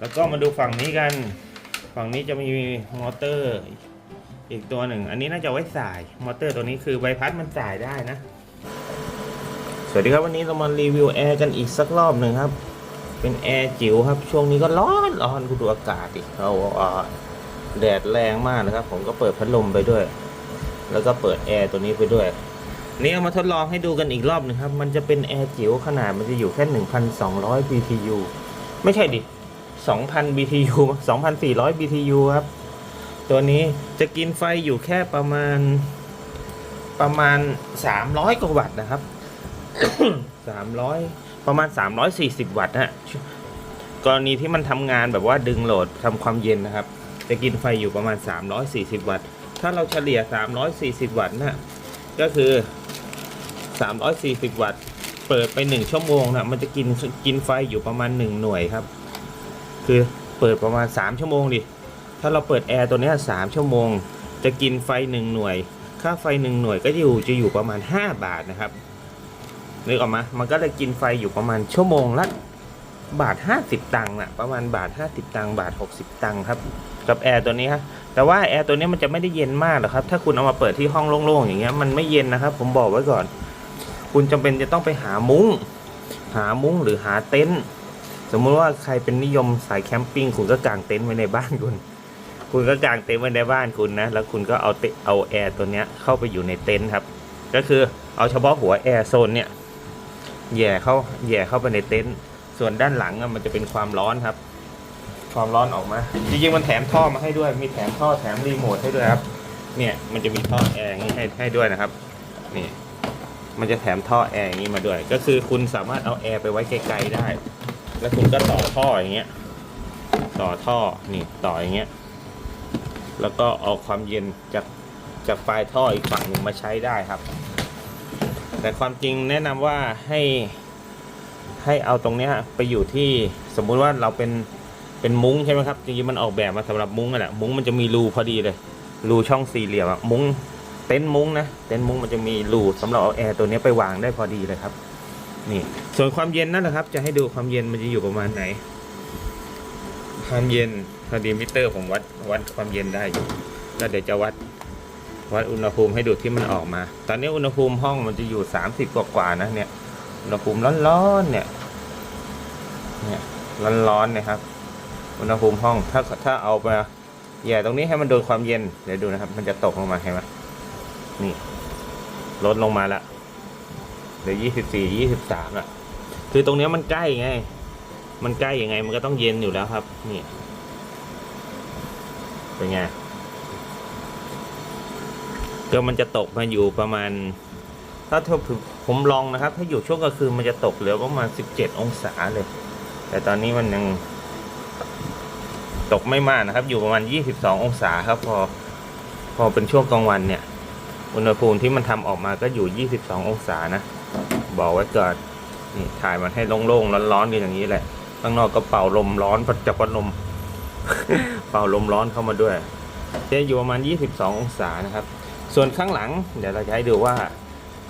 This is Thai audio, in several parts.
แล้วก็มาดูฝั่งนี้กัน ฝั่งนี้จะมีมอเตอร์ อีกตัวหนึ่ง อันนี้น่าจะไว้สาย มอเตอร์ตัวนี้คือใบพัดมันสายได้นะ สวัสดีครับวันนี้เรามารีวิวแอร์กันอีกสักรอบหนึ่งครับ เป็นแอร์จิ๋วครับ ช่วงนี้ก็ร้อนร้อนคุณดูอากาศดิเราอ่าแดดแรงมากนะครับ ผมก็เปิดพัดลมไปด้วย แล้วก็เปิดแอร์ตัวนี้ไปด้วยนี่เอามาทดลองให้ดูกันอีกรอบหนึงครับ มันจะเป็นแอร์จิ๋วขนาดมันจะอยู่แค่ 1,200 BTU ไม่ใช่ดิ 2,000 BTU 2,400 BTU ครับ ตัวนี้จะกินไฟอยู่แค่ประมาณประมาณ 300 กว่าวัตต์นะครับ 300 ประมาณ 340 วัตต์ฮะกรณีที่มันทำงานแบบว่าดึงโหลดทำความเย็นนะครับ จะกินไฟอยู่ประมาณ 340 วัตต์ ถ้าเราเฉลี่ย 340 วัตต์นะก็คือ 340 วัตต์ เปิดไป 1 ชั่วโมงนะมันจะกินกินไฟอยู่ประมาณ 1 หน่วยครับ คือเปิดประมาณ 3 ชั่วโมงดิ ถ้าเราเปิดแอร์ตัวนี้3ชั่วโมง จะกินไฟ 1 หน่วย ค่าไฟ 1 หน่วยก็อยู่จะอยู่ประมาณ 5 บาทนะครับนึกออกมามันก็จะกินไฟอยู่ประมาณชั่วโมงละบาท 50 ตังค์นะประมาณบาท 50 ตังค์บาท 60 ตังค์ครับ กับแอร์ตัวนี้ครับแต่ว่าแอร์ตัวนี้มันจะไม่ได้เย็นมากหรอกครับ ถ้าคุณเอามาเปิดที่ห้องโล่งๆอย่างเงี้ยมันไม่เย็นนะครับ ผมบอกไว้ก่อน คุณจำเป็นจะต้องไปหามุ้ง หามุ้งหรือหาเต็นท์ สมมุติว่าใครเป็นนิยมสายแคมปิ้งคุณก็กางเต็นท์ไว้ในบ้านคุณ คุณก็กางเต็นท์ไว้ในบ้านคุณนะ แล้วคุณก็เอาเตเอาแอร์ตัวเนี้ยเข้าไปอยู่ในเต็นท์ครับ ก็คือเอาเฉพาะหัวแอร์โซนเนี่ยแย่เข้าแย่เข้าไปในเต็นท์ ส่วนด้านหลังมันจะเป็นความร้อนครับ ความร้อนออกมา จริงๆมันแถมท่อมาให้ด้วย มีแถมท่อแถมรีโมทให้ด้วยครับ เนี่ยมันจะมีท่อแอร์นี้ให้ให้ด้วยนะครับ นี่ มันจะแถมท่อแอร์อย่างนี้มาด้วย ก็คือคุณสามารถเอาแอร์ไปไว้ไกลๆได้ แล้วคุณก็ต่อท่ออย่างเงี้ย ต่อท่อนี่ต่ออย่างเงี้ย แล้วก็เอาความเย็นจากจากปลายท่ออีกฝั่งหนึ่งมาใช้ได้ครับ แต่ความจริงแนะนำว่าให้ให้เอาตรงเนี้ยไปอยู่ที่สมมุติว่าเราเป็นเป็นมุ้งใช่ไหมครับจริงๆมันออกแบบมาสำหรับมุ้งนั่นแหละมุ้งมันจะมีรูพอดีเลยรูช่องสี่เหลี่ยมอะมุ้งเต็นท์มุ้งนะเต็นท์มุ้งมันจะมีรูสำหรับเอาแอร์ตัวนี้ไปวางได้พอดีเลยครับ นี่ ส่วนความเย็นนั่นแหละครับ จะให้ดูความเย็นมันจะอยู่ประมาณไหน ความเย็นพอดีมิเตอร์ผมวัดวัดความเย็นได้อยู่แล้วเดี๋ยวจะวัดวัดอุณหภูมิให้ดูที่มันออกมา ตอนนี้อุณหภูมิห้องมันจะอยู่ 30 กว่ากว่าๆนะเนี่ย อุณหภูมิร้อนๆเนี่ย เนี่ยร้อนๆนี่ยครับ อุณหภูมิห้อง ถ้าถ้าเอาไปแย่ตรงนี้ให้มันโดนความเย็น เดี๋ยวดูนะครับ มันจะตกลงมาเห็นไหมนี่ ลดลงมาละ หลือยี่สิบสี่ยี่สิบสามละคือตรงเนี้ยมันใกล้ไง มันใกล้ยังไงมันก็ต้องเย็นอยู่แล้วครับ นี่ เป็นไง ก็มันจะตกมาอยู่ประมาณ ถ้าถ้าผมลองนะครับ ถ้าอยู่ช่วงกลางคืนมันจะตกเหลือประมาณสิบเจ็ดองศาเลย แต่ตอนนี้มันยังตกไม่มากนะครับ อยู่ประมาณยี่สิบสององศาครับ พอ พอเป็นช่วงกลางวันเนี่ย อุณหภูมิที่มันทำออกมาก็อยู่ 22 องศานะ บอกไว้ก่อนนี่ถ่ายมันให้โล่งๆร้อนๆกันอย่างนี้แหละ ข้างนอกก็เป่าลมร้อนจากพัดลม เป่าลมร้อนเข้ามาด้วยจะอยู่ประมาณ 22 องศานะครับ ส่วนข้างหลัง เดี๋ยวเราจะให้ดูว่า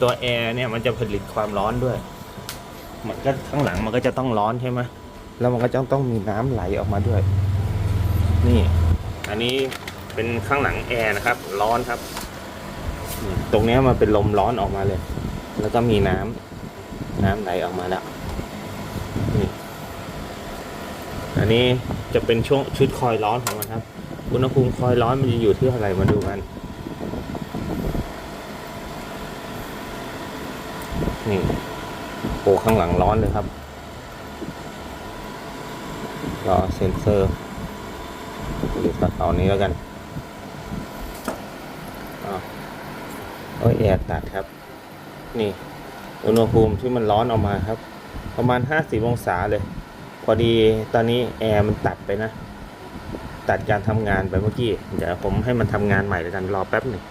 ตัวแอร์เนี่ยมันจะผลิตความร้อนด้วย มันก็ข้างหลังมันก็จะต้องร้อนใช่ไหมแล้วมันก็จะต้องมีน้ำไหลออกมาด้วย นี่ อันนี้เป็นข้างหลังแอร์นะครับ ร้อนครับ ตรงนี้มันเป็นลมร้อนออกมาเลย แล้วก็มีน้ำน้ำไหลออกมาแล้วนี่อันนี้จะเป็นช่วงชุดคอยร้อนของมันครับ อุณหภูมิคอยร้อนมันจะอยู่ที่เท่าไหร่มาดูกัน นี่โอ้ข้างหลังร้อนเลยครับ รอเซ็นเซอร์หรือตัดต่อนี้แล้วกันอ้าวโอ้ยแอร์ตัดครับ นี่ อุณหภูมิที่มันร้อนออกมาครับ ประมาณ 50 องศาเลย พอดีตอนนี้แอร์มันตัดไปนะ ตัดการทำงานไปเมื่อกี้ เดี๋ยวผมให้มันทำงานใหม่แล้วกันรอแป๊บหนึ่ง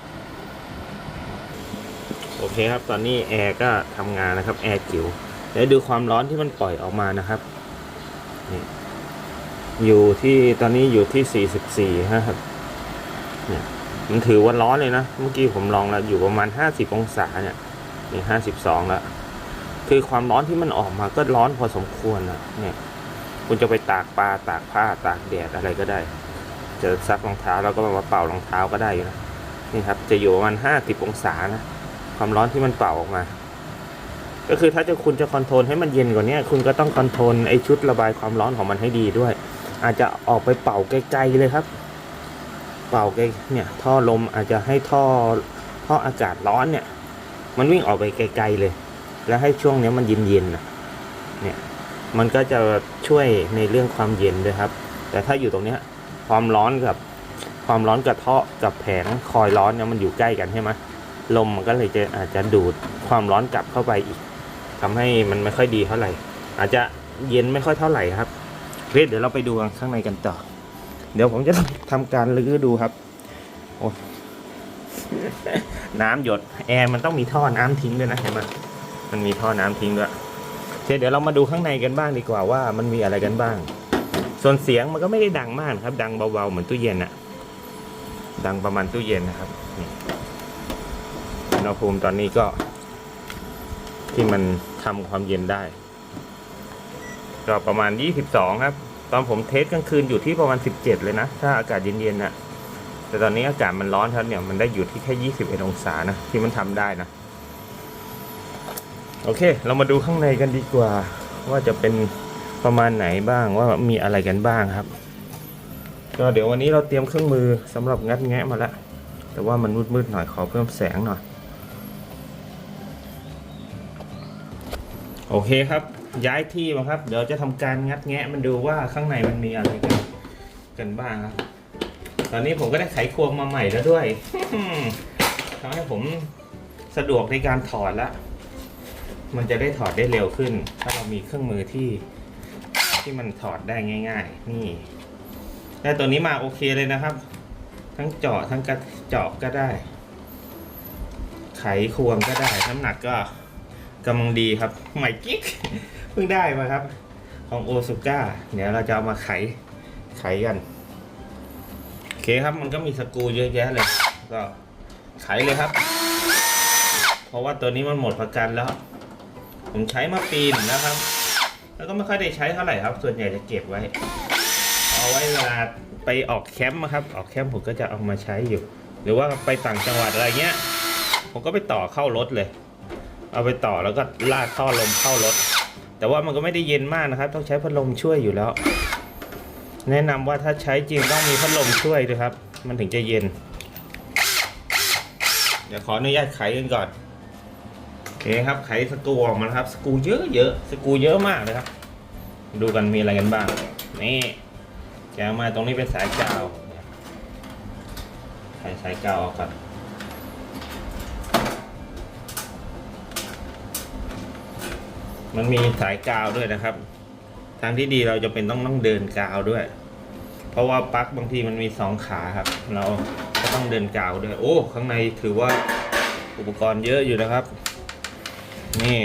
โอเคครับ ตอนนี้แอร์ก็ทำงานนะครับ แอร์จิ๋วเดี๋ยวดูความร้อนที่มันปล่อยออกมานะครับนี่อยู่ที่ตอนนี้อยู่ที่ 44นะครับเนี่ยมันถือว่าร้อนเลยนะ เมื่อกี้ผมลองแล้วอยู่ประมาณ 50 องศาเนี่ย นี่52แล้วคือความร้อนที่มันออกมาก็ร้อนพอสมควรนะเนี่ยคุณจะไปตากปลาตากผ้าตากแดดอะไรก็ได้ จะซักรองเท้าแล้วก็มาเป่ารองเท้าก็ได้อยู่นะนี่ครับ จะอยู่ประมาณห้าสิบองศานะความร้อนที่มันเป่าออกมา ก็คือถ้าจะคุณจะคอนโทรลให้มันเย็นกว่านี้คุณก็ต้องคอนโทรลไอชุดระบายความร้อนของมันให้ดีด้วย อาจจะออกไปเป่าไกลๆเลยครับ เป่าไกลเนี่ยท่อลมอาจจะให้ท่อท่ออากาศร้อนเนี่ย มันวิ่งออกไปไกลๆเลย แล้วให้ช่วงนี้มันเย็นๆนะเนี่ยมันก็จะช่วยในเรื่องความเย็นด้วยครับ แต่ถ้าอยู่ตรงนี้ความร้อนกับความร้อนกับท่อกับแผงคอยร้อนเนี่ยมันอยู่ใกล้กันใช่ไหมลมมันก็เลยจะอาจจะดูดความร้อนกลับเข้าไปอีกทำให้มันไม่ค่อยดีเท่าไหร่ อาจจะเย็นไม่ค่อยเท่าไหร่ครับเคเดี๋ยวเราไปดูข้างในกันต่อ เดี๋ยวผมจะทำการลื้อดูครับโอ้ น้ำหยดแอร์มันต้องมีท่อน้ำทิ้งด้วยนะเห็นไหมมันมีท่อน้ำทิ้งด้วยโอเคเดี๋ยวเรามาดูข้างในกันบ้างดีกว่าว่ามันมีอะไรกันบ้าง ส่วนเสียงมันก็ไม่ได้ดังมากครับ ดังเบาๆเหมือนตู้เย็นอะดังประมาณตู้เย็นนะครับอุณหภูมิตอนนี้ก็ ที่มันทำความเย็นได้ก็ประมาณ 22 ครับ ตอนผมเทสกลางคืนอยู่ที่ประมาณ 17 เลยนะ ถ้าอากาศเย็นๆนะ แต่ตอนนี้อากาศมันร้อนครับเนี่ยมันได้อยู่ที่แค่ 21 องศานะที่มันทำได้นะ โอเค เรามาดูข้างในกันดีกว่า ว่าจะเป็นประมาณไหนบ้างว่ามีอะไรกันบ้างครับ ก็เดี๋ยววันนี้เราเตรียมเครื่องมือสำหรับงัดแงะมาแล้วแต่ว่ามันมืดๆหน่อยขอเพิ่มแสงหน่อยโอเคครับ ย้ายที่มาครับ เดี๋ยวจะทำการงัดแงะมันดูว่าข้างในมันมีอะไรกันกันบ้างครับ ตอนนี้ผมก็ได้ไขควงมาใหม่แล้วด้วยทำให้ผมสะดวกในการถอดละ มันจะได้ถอดได้เร็วขึ้น ถ้าเรามีเครื่องมือที่ที่มันถอดได้ง่าย ๆ นี่แต่ตัวนี้มาโอเคเลยนะครับ ทั้งเจาะทั้งกระเจาะก็ได้ ไขควงก็ได้ น้ำหนักก็กำลังดีครับใหม่กิ๊กเพิ่งได้มาครับ ของโอซุก้าเดี๋ยวเราจะเอามาไขไขกัน เคครับมันก็มีสกูเยอะแยะเลย ก็ไขเลยครับ เพราะว่าตัวนี้มันหมดประกันแล้ว ผมใช้มาปีนนะครับ แล้วก็ไม่ค่อยได้ใช้เท่าไหร่ครับ ส่วนใหญ่จะเก็บไว้ เอาไว้เวลาไปออกแคมป์อะครับ ออกแคมป์ผมก็จะเอามาใช้อยู่ หรือว่าไปต่างจังหวัดอะไรเงี้ย ผมก็ไปต่อเข้ารถเลย เอาไปต่อแล้วก็ลากท่อลมเข้ารถ แต่ว่ามันก็ไม่ได้เย็นมากนะครับ ต้องใช้พัดลมช่วยอยู่แล้ว แนะนำว่าถ้าใช้จริงต้องมีพัดลมช่วยด้วยครับ มันถึงจะเย็น เดี๋ยวขออนุญาตไขกันก่อนโอเคครับไขสกูออกมาครับ สกูเยอะเยอะๆสกูเยอะมากเลยครับ ดูกันมีอะไรกันบ้าง นี่แกะมาตรงนี้เป็นสายกาวไขสายกาวออกก่อนมันมีสายกาวด้วยนะครับ ทางที่ดีเราจะเป็นต้องต้องเดินกาวด้วย เพราะว่าปลั๊กบางทีมันมีสองขาครับ เราก็ต้องเดินกาวด้วย โอ้ข้างในถือว่าอุปกรณ์เยอะอยู่นะครับ นี่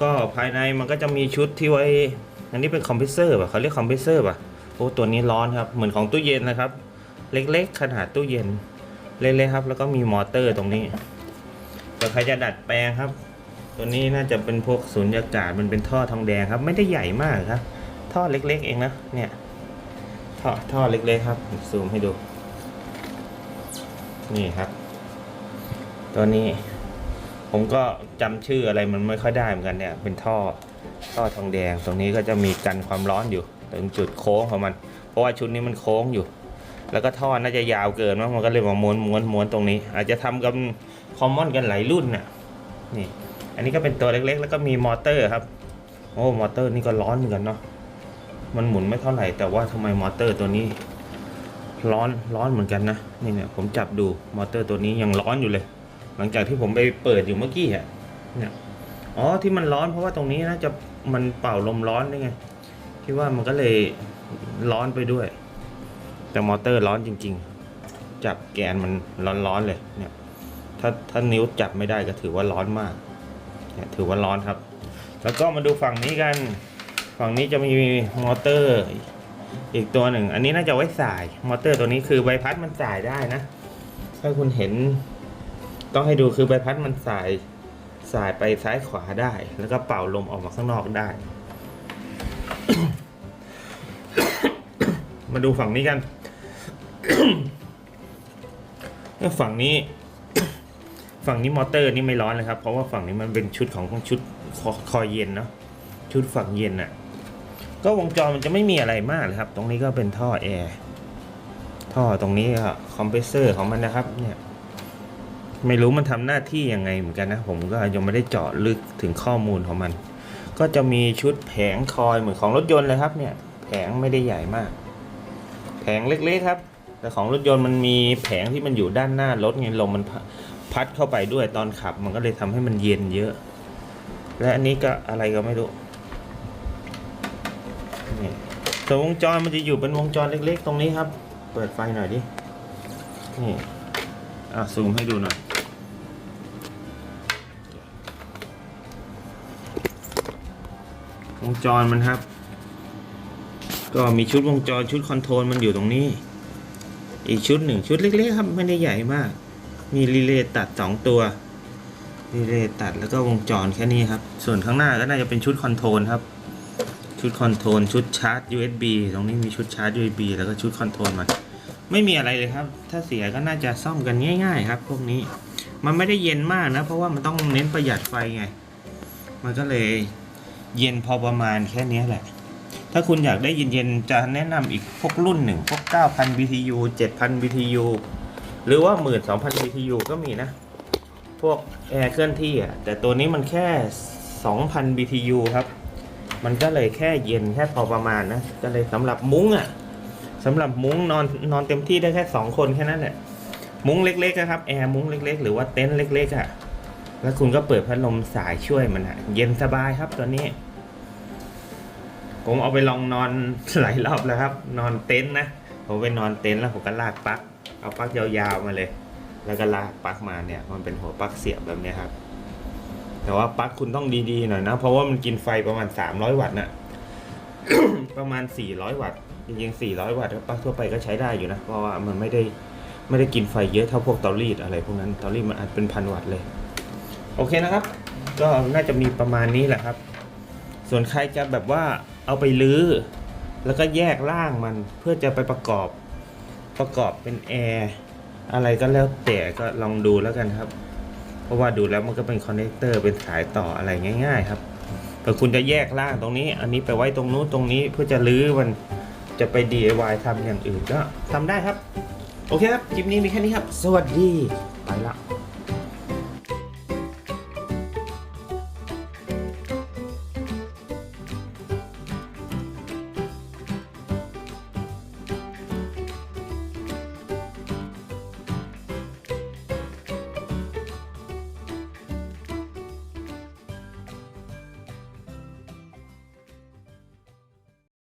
ก็ภายในมันก็จะมีชุดที่ไว้ อันนี้เป็นคอมเพรสเซอร์ป่ะเขาเรียกคอมเพรสเซอร์ป่ะโอ้ตัวนี้ร้อนครับ เหมือนของตู้เย็นนะครับ เล็กๆ ขนาดตู้เย็น เล็กๆครับ แล้วก็มีมอเตอร์ตรงนี้แต่ใครจะดัดแปลงครับ ตัวนี้น่าจะเป็นพวกสุญญากาศมันเป็นท่อทองแดงครับ ไม่ได้ใหญ่มากครับ ท่อเล็กๆ เองนะเนี่ยท่อท่อเล็กๆครับซูมให้ดู นี่ครับ ตัวนี้ ผมก็จำชื่ออะไรมันไม่ค่อยได้เหมือนกันเนี่ย เป็นท่อท่อทองแดง ตรงนี้ก็จะมีกันความร้อนอยู่ตรงจุดโค้งของมัน เพราะว่าชุดนี้มันโค้งอยู่ แล้วก็ท่อน่าจะยาวเกินมั้งมันก็เลยมาม้วนม้วนม้วนตรงนี้ อาจจะทำกันคอมมอนกันหลายรุ่นน่ะนี่ อันนี้ก็เป็นตัวเล็กๆ แล้วก็มีมอเตอร์ครับ โอ้ มอเตอร์นี่ก็ร้อนเหมือนกันเนาะ มันหมุนไม่เท่าไหร่ แต่ว่าทำไมมอเตอร์ตัวนี้ ร้อนร้อนเหมือนกันนะ นี่เนี่ยผมจับดูมอเตอร์ตัวนี้ยังร้อนอยู่เลย หลังจากที่ผมไปเปิดอยู่เมื่อกี้อะเนี่ย อ๋อ ที่มันร้อนเพราะว่าตรงนี้น่าจะมันเป่าลมร้อนได้ไง คิดว่ามันก็เลยร้อนไปด้วย แต่มอเตอร์ร้อนจริง ๆ จับแกนมันร้อนๆเลย เนี่ย ถ้าถ้านิ้วจับไม่ได้ก็ถือว่าร้อนมาก เนี่ยถือว่าร้อนครับ แล้วก็มาดูฝั่งนี้กัน ฝั่งนี้จะมีมอเตอร์อีกตัวหนึ่ง อันนี้น่าจะไว้สาย มอเตอร์ตัวนี้คือใบพัดมันสายได้นะ ถ้าคุณเห็น ต้องให้ดูคือใบพัดมันสายสายไปซ้ายขวาได้ แล้วก็เป่าลมออกมาข้างนอกได้ มาดูฝั่งนี้กันฝั่งนี้ ฝั่งนี้มอเตอร์นี่ไม่ร้อนเลยครับ เพราะว่าฝั่งนี้มันเป็นชุดของชุดคอคอยเย็นเนาะชุดฝั่งเย็นน่ะ ก็วงจรมันจะไม่มีอะไรมากเลยครับ ตรงนี้ก็เป็นท่อแอร์ท่อตรงนี้ก็คอมเพรสเซอร์ของมันนะครับ เนี่ย ไม่รู้มันทำหน้าที่ยังไงเหมือนกันนะ ผมก็ยังไม่ได้เจาะลึกถึงข้อมูลของมัน ก็จะมีชุดแผงคอยเหมือนของรถยนต์เลยครับ เนี่ย แผงไม่ได้ใหญ่มาก แผงเล็กๆครับ แต่ของรถยนต์มันมีแผงที่มันอยู่ด้านหน้ารถไงลมมัน พัดเข้าไปด้วยตอนขับมันก็เลยทำให้มันเย็นเยอะ และอันนี้ก็อะไรก็ไม่รู้นี่ส่ววงจรมันจะอยู่เป็นวงจรเล็กๆ ตรงนี้ครับ เปิดไฟหน่อยดิ นี่อะซูมให้ดูหน่อยวงจรมันครับ ก็มีชุดวงจรชุดคอนโทรลมันอยู่ตรงนี้ อีกชุดหนึ่งชุดเล็กๆครับไม่ได้ใหญ่มาก มีรีเลย์ตัดสองตัวรีเลย์ตัดแล้วก็วงจรแค่นี้ครับ ส่วนข้างหน้าก็น่าจะเป็นชุดคอนโทรลครับ ชุดคอนโทรลชุดชาร์จ USB ตรงนี้มีชุดชาร์จ USB แล้วก็ชุดคอนโทรลมันไม่มีอะไรเลยครับ ถ้าเสียก็น่าจะซ่อมกันง่าย ๆ ครับ พวกนี้ มันไม่ได้เย็นมากนะ เพราะว่ามันต้องเน้นประหยัดไฟไง มันก็เลยเย็นพอประมาณแค่นี้แหละ ถ้าคุณอยากได้เย็นๆ จะแนะนำอีกพวกรุ่นหนึ่งพวก 9,000 BTU 7,000 BTU หรือว่า 12,000 BTU ก็มีนะ พวกแอร์เคลื่อนที่อะ แต่ตัวนี้มันแค่ 2,000 BTU ครับ มันก็เลยแค่เย็นแค่พอประมาณนะ ก็เลยสำหรับมุ้งอะสำหรับมุ้งนอนนอนเต็มที่ได้แค่ 2 คนแค่นั้นแหละ มุ้งเล็กๆนะครับ แอร์มุ้งเล็ก ๆ หรือว่าเต็นท์เล็ก ๆ อะ แล้วคุณก็เปิดพัดลมสายช่วยมันอะ เย็นสบายครับตัวนี้ ผมเอาไปลองนอนหลายรอบแล้วครับ นอนเต็นท์นะ ผมไปนอนเต็นท์แล้วผมก็ลากปลั๊ก เอาปลั๊กยาวๆมาเลย แล้วก็ลากปลั๊กมาเนี่ย มันเป็นหัวปลั๊กเสียบแบบนี้ครับ แต่ว่าปลั๊กคุณต้องดีๆหน่อยนะ เพราะว่ามันกินไฟประมาณ 300 วัตต์นะประมาณ 400 วัตต์จริงๆ400 วัตต์ปลั๊กทั่วไปก็ใช้ได้อยู่นะ เพราะว่ามันไม่ได้ไม่ได้กินไฟเยอะเท่าพวกเตารีดอะไรพวกนั้นเตารีดมันอาจเป็นพันวัตต์เลย โอเคนะครับ ก็น่าจะมีประมาณนี้แหละครับ ส่วนใครจะแบบว่าเอาไปลื้อ แล้วก็แยกร่างมันเพื่อจะไปประกอบ ประกอบเป็นแอร์อะไรก็แล้วแต่ก็ลองดูแล้วกันครับ เพราะว่าดูแล้วมันก็เป็นคอนเนคเตอร์เป็นสายต่ออะไรง่าย ๆ ครับแต่คุณจะแยกล่างตรงนี้ อันนี้ไปไว้ตรงนู้นตรงนี้เพื่อจะลื้อมันจะไป DIY ทำอย่างอื่นก็ทำได้ครับ โอเคครับคลิปนี้มีแค่นี้ครับ สวัสดี ไปละ